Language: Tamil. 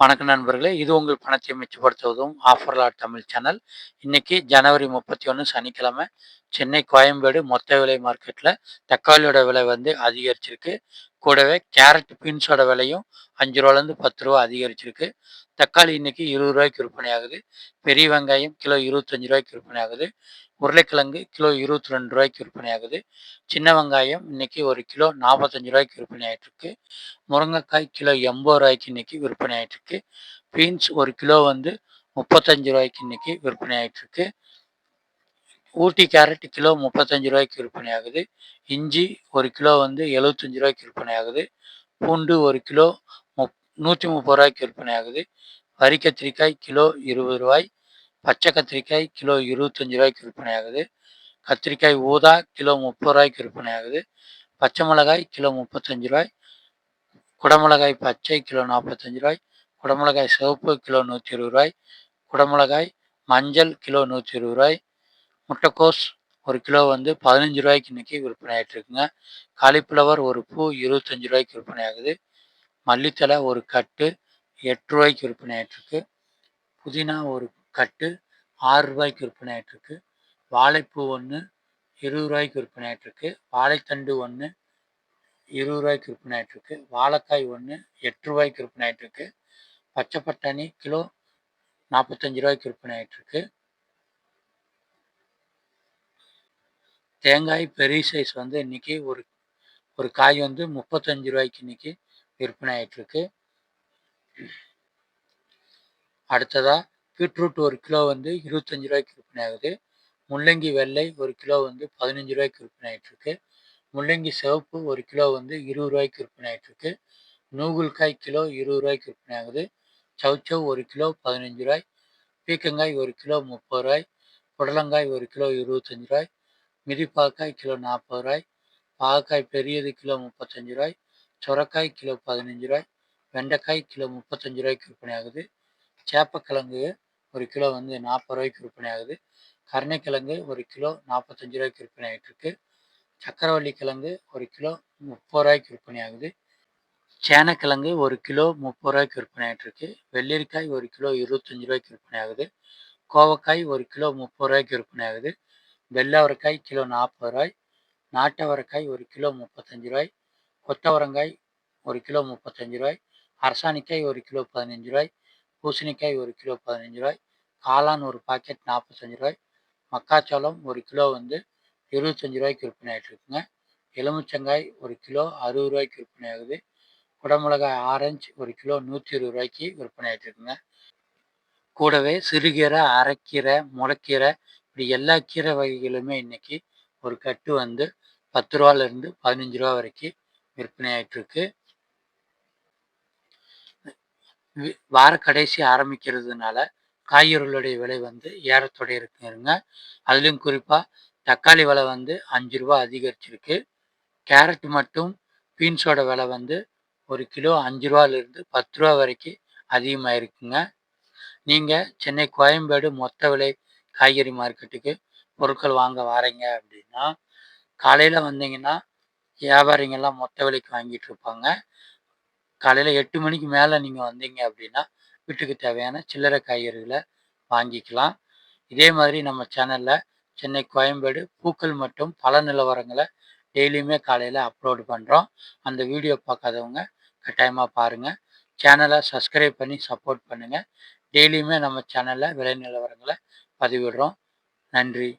வணக்கம் நண்பர்களே. இது உங்கள் பணத்தை மிச்சப்படுத்துவதும் ஆஃபர்லா தமிழ் சேனல் இன்னைக்கு ஜனவரி முப்பத்தி ஒன்று சனிக்கிழமை சென்னை கோயம்பேடு மொத்த விலை மார்க்கெட்டில் தக்காளியோட விலை வந்து அதிகரிச்சிருக்கு. கூடவே கேரட் பீன்ஸோட விலையும் அஞ்சு ரூபாலேருந்து பத்து ரூபா அதிகரிச்சிருக்கு. தக்காளி இன்னைக்கு இருபது ரூபாய்க்கு விற்பனை ஆகுது. பெரிய வெங்காயம் கிலோ இருபத்தஞ்சு ரூபாய்க்கு விற்பனை ஆகுது. உருளைக்கிழங்கு கிலோ இருபத்தி ரெண்டு ரூபாய்க்கு விற்பனை ஆகுது. சின்ன வெங்காயம் இன்னைக்கு ஒரு கிலோ நாற்பத்தஞ்சு ரூபாய்க்கு விற்பனை ஆகிட்டுருக்கு முருங்கைக்காய் கிலோ எண்பது ரூபாய்க்கு இன்னைக்கு விற்பனை ஆகிட்டுருக்கு பீன்ஸ் ஒரு கிலோ வந்து முப்பத்தஞ்சு ரூபாய்க்கு இன்னைக்கு விற்பனை ஆகிட்டுருக்கு ஊட்டி கேரட் கிலோ முப்பத்தஞ்சு ரூபாய்க்கு விற்பனை ஆகுது. இஞ்சி ஒரு கிலோ வந்து எழுபத்தஞ்சு ரூபாய்க்கு விற்பனை ஆகுது. பூண்டு ஒரு கிலோ முப் நூற்றி முப்பது ரூபாய்க்கு விற்பனை ஆகுது. வரி கத்திரிக்காய் கிலோ இருபது ரூபாய். பச்சை கத்திரிக்காய் கிலோ இருபத்தஞ்சி ரூபாய்க்கு விற்பனை ஆகுது. கத்திரிக்காய் ஊதா கிலோ முப்பது ரூபாய்க்கு விற்பனை ஆகுது. பச்சை மிளகாய் கிலோ முப்பத்தஞ்சு ரூபாய். குடமிளகாய் பச்சை கிலோ நாற்பத்தஞ்சு ரூபாய். குடமிளகாய் சிவப்பு கிலோ நூற்றி இருபது ரூபாய். குடமிளகாய் மஞ்சள் கிலோ நூற்றி இருபது ரூபாய். முட்டைக்கோஸ் ஒரு கிலோ வந்து பதினஞ்சு ரூபாய்க்கு இன்றைக்கி விற்பனை ஆகிட்டு இருக்குங்க காலிஃப்ளவர் ஒரு பூ இருபத்தஞ்சு ரூபாய்க்கு விற்பனை ஆகுது. மல்லித்தலை ஒரு கட்டு எட்டு ரூபாய்க்கு விற்பனை ஆகிட்டுருக்கு புதினா ஒரு கட்டு ஆறு ரூபாய்க்கு விற்பனை ஆகிட்டுருக்கு வாழைப்பூ ஒன்று இருபது ரூபாய்க்கு விற்பனை ஆகிட்டுருக்கு வாழைத்தண்டு ஒன்று இருபது ரூபாய்க்கு விற்பனை ஆகிட்டுருக்கு வாழைக்காய் ஒன்று எட்டு ரூபாய்க்கு விற்பனை ஆகிட்டுருக்கு பச்சை பட்டாணி கிலோ நாற்பத்தஞ்சு ரூபாய்க்கு விற்பனை ஆகிட்டுருக்கு தேங்காய் பெரிய சைஸ் வந்து இன்னைக்கு ஒரு ஒரு காய் வந்து முப்பத்தஞ்சு ரூபாய்க்கு இன்னைக்கு விற்பனை ஆகிட்டுருக்கு அடுத்ததாக பீட்ரூட் ஒரு கிலோ வந்து இருபத்தஞ்சி ரூபாய்க்கு விற்பனை ஆகுது. முள்ளங்கி வெள்ளை ஒரு கிலோ வந்து பதினஞ்சு ரூபாய்க்கு விற்பனை ஆகிட்டுருக்கு முள்ளங்கி சிவப்பு ஒரு கிலோ வந்து இருபது ரூபாய்க்கு விற்பனை ஆகிட்டுருக்கு நூகுல்காய் கிலோ இருபது ரூபாய்க்கு விற்பனை ஆகுது. சவுச்சவ் ஒரு கிலோ பதினஞ்சு ரூபாய். பீக்கங்காய் ஒரு கிலோ முப்பது ரூபாய். புடலங்காய் ஒரு கிலோ இருபத்தஞ்சி ரூபாய். மிதிப்பாக்காய் கிலோ நாற்பது ரூபாய் பாகக்காய் பெரியது கிலோ முப்பத்தஞ்சு ரூபாய் சுரக்காய் கிலோ பதினஞ்சு ரூபாய் வெண்டைக்காய் கிலோ முப்பத்தஞ்சு ரூபாய்க்கு விற்பனை ஆகுது. சேப்பக்கிழங்கு ஒரு கிலோ வந்து நாற்பது ரூபாய்க்கு விற்பனை ஆகுது. கருணைக்கிழங்கு ஒரு கிலோ நாற்பத்தஞ்சு ரூபாய்க்கு விற்பனை ஆகிட்டுருக்கு சக்கரவள்ளி கிழங்கு ஒரு கிலோ முப்பது ரூபாய்க்கு விற்பனை ஆகுது. சேனக்கிழங்கு ஒரு கிலோ முப்பது ரூபாய்க்கு விற்பனை ஆகிட்டுருக்கு வெள்ளரிக்காய் ஒரு கிலோ இருபத்தஞ்சு ரூபாய்க்கு விற்பனை ஆகுது. கோவக்காய் ஒரு கிலோ முப்பது ரூபாய்க்கு விற்பனை ஆகுது. வெள்ளவரக்காய் கிலோ நாற்பது ரூபாய் நாட்டவரக்காய் ஒரு கிலோ முப்பத்தஞ்சு ரூபாய் கொத்தவரங்காய் ஒரு கிலோ முப்பத்தஞ்சு ரூபாய் அரசாணிக்காய் ஒரு கிலோ பதினஞ்சு ரூபாய் பூசணிக்காய் ஒரு கிலோ பதினஞ்சு ரூபாய் காளான் ஒரு பாக்கெட் நாற்பத்தஞ்சு ரூபாய் மக்காச்சோளம் ஒரு கிலோ வந்து இருபத்தஞ்சி ரூபாய்க்கு விற்பனை ஆகிட்டு இருக்குங்க எலுமிச்சங்காய் ஒரு கிலோ அறுபது ரூபாய்க்கு விற்பனை ஆகுது. குடமிளகாய் ஆரஞ்சு ஒரு கிலோ நூற்றி இருபது ரூபாய்க்கு விற்பனை ஆகிட்டு இருக்குங்க கூடவே சிறுகீரை அரைக்கீரை முளைக்கீரை இப்படி எல்லா கீரை வகைகளுமே இன்னைக்கு ஒரு கட்டு வந்து பத்து ரூபாலேருந்து பதினஞ்சு ரூபா வரைக்கும் விற்பனை ஆகிட்டு இருக்கு வார கடைசி ஆரம்பிக்கிறதுனால காய்கறிகளுடைய விலை வந்து ஏறத்தொடைய இருக்குங்க. அதுலேயும் குறிப்பாக தக்காளி விலை வந்து அஞ்சு ரூபா அதிகரிச்சிருக்கு. கேரட் மட்டும் பீன்ஸோட விலை வந்து ஒரு கிலோ அஞ்சு ரூபாலேருந்து பத்து ரூபா வரைக்கும் அதிகமாக இருக்குங்க நீங்கள் சென்னை கோயம்பேடு மொத்த விலை காய்கறி மார்க்கெட்டுக்கு பொருட்கள் வாங்க வாரீங்க அப்படின்னா காலையில் வந்தீங்கன்னா வியாபாரிங்கெல்லாம் மொத்த விலைக்கு வாங்கிட்டு இருப்பாங்க. காலையில் எட்டு மணிக்கு மேலே நீங்கள் வந்தீங்க அப்படின்னா வீட்டுக்கு தேவையான சில்லறை காய்கறிகளை வாங்கிக்கலாம். இதே மாதிரி நம்ம சேனலில் சென்னை கோயம்பேடு பூக்கள் மற்றும் பல நிலவரங்களை டெய்லியுமே காலையில் அப்லோடு பண்ணுறோம் அந்த வீடியோ பார்க்காதவங்க கட்டாயமாக பாருங்கள் சேனலை சப்ஸ்கிரைப் பண்ணி சப்போர்ட் பண்ணுங்கள் டெய்லியுமே நம்ம சேனலில் விலை நிலவரங்களை பதிவிடுறோம். நன்றி.